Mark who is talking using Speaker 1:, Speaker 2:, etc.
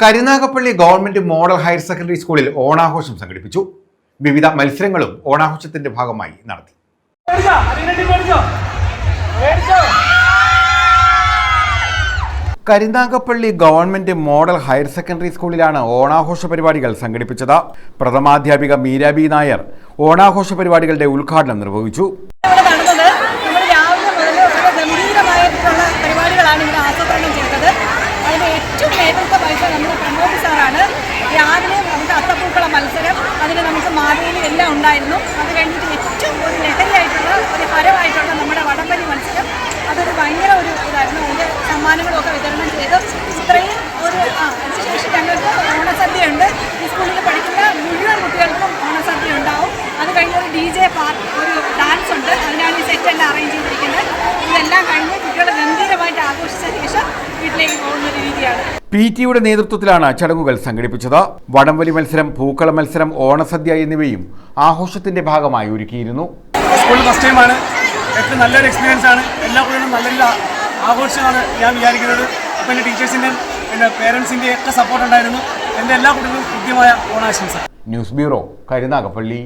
Speaker 1: Karunagappally government model higher secondary സ്കൂളിൽ ഓണാഘോഷം സംഘടിപ്പിച്ചു. വിവിധ മത്സരങ്ങളും ഓണാഘോഷത്തിന്റെ ഭാഗമായി നടത്തി. Karunagappally government model higher secondary സ്കൂളിലാണ് ഓണാഘോഷ പരിപാടികൾ സംഘടിപ്പിച്ചത്. പ്രഥമാധ്യാപിക മീരാബി നായർ ഓണാഘോഷ പരിപാടികളുടെ ഉദ്ഘാടനം നിർവഹിച്ചു.
Speaker 2: ഉണ്ടായിരുന്നു. അത് കഴിഞ്ഞിട്ട് ഏറ്റവും ഒരു ലഹരിയായിട്ടുള്ള ഒരു ഹരമായിട്ടുള്ള നമ്മുടെ വടംവലി മത്സരം. അതൊരു ഭയങ്കര ഒരു ഇതായിരുന്നു. അതിന്റെ സമ്മാനങ്ങളൊക്കെ വിതരണം ചെയ്ത്. ഇത്രയും ഒരു അതിനുശേഷം ഞങ്ങൾക്ക് ഓണസദ്യ ഉണ്ട് ഈ സ്കൂളിൽ പഠിക്കുന്ന മുഴുവൻ കുട്ടികൾക്കും ഓണസദ്യ ഉണ്ടാവും അത് കഴിഞ്ഞ് ഒരു ഡി ജെ പാർക്ക് ഒരു ഡാൻസ് ഉണ്ട്. അതിനാണ് ഈ സെറ്റ് എല്ലാം അറേഞ്ച് ചെയ്തിരിക്കുന്നത്. ഇതെല്ലാം കഴിഞ്ഞ്
Speaker 1: പി ടിയുടെ നേതൃത്വത്തിലാണ് ചടങ്ങുകൾ സംഘടിപ്പിച്ചത്. വടംവലി മത്സരം പൂക്കള മത്സരം ഓണസദ്യ എന്നിവയും ആഘോഷത്തിന്റെ ഭാഗമായി ഒരുക്കിയിരുന്നു.
Speaker 3: സ്കൂളിൽ ഫസ്റ്റ് ടൈമാണ് ഏറ്റവും നല്ലൊരു എക്സ്പീരിയൻസ് ആണ്. എല്ലാ കുട്ടികളും നല്ല നല്ല ആഘോഷമാണ് ഞാൻ വിചാരിക്കുന്നത്. അപ്പോൾ എന്റെ ടീച്ചേഴ്സിന്റെയും എന്റെ പേരൻസിന്റെയും ഒക്കെ സപ്പോർട്ട് ഉണ്ടായിരുന്നു. എന്റെ എല്ലാ കുട്ടികൾക്കും കൃത്യമായ ഓണാശംസ.
Speaker 1: News bureau Karunagappally.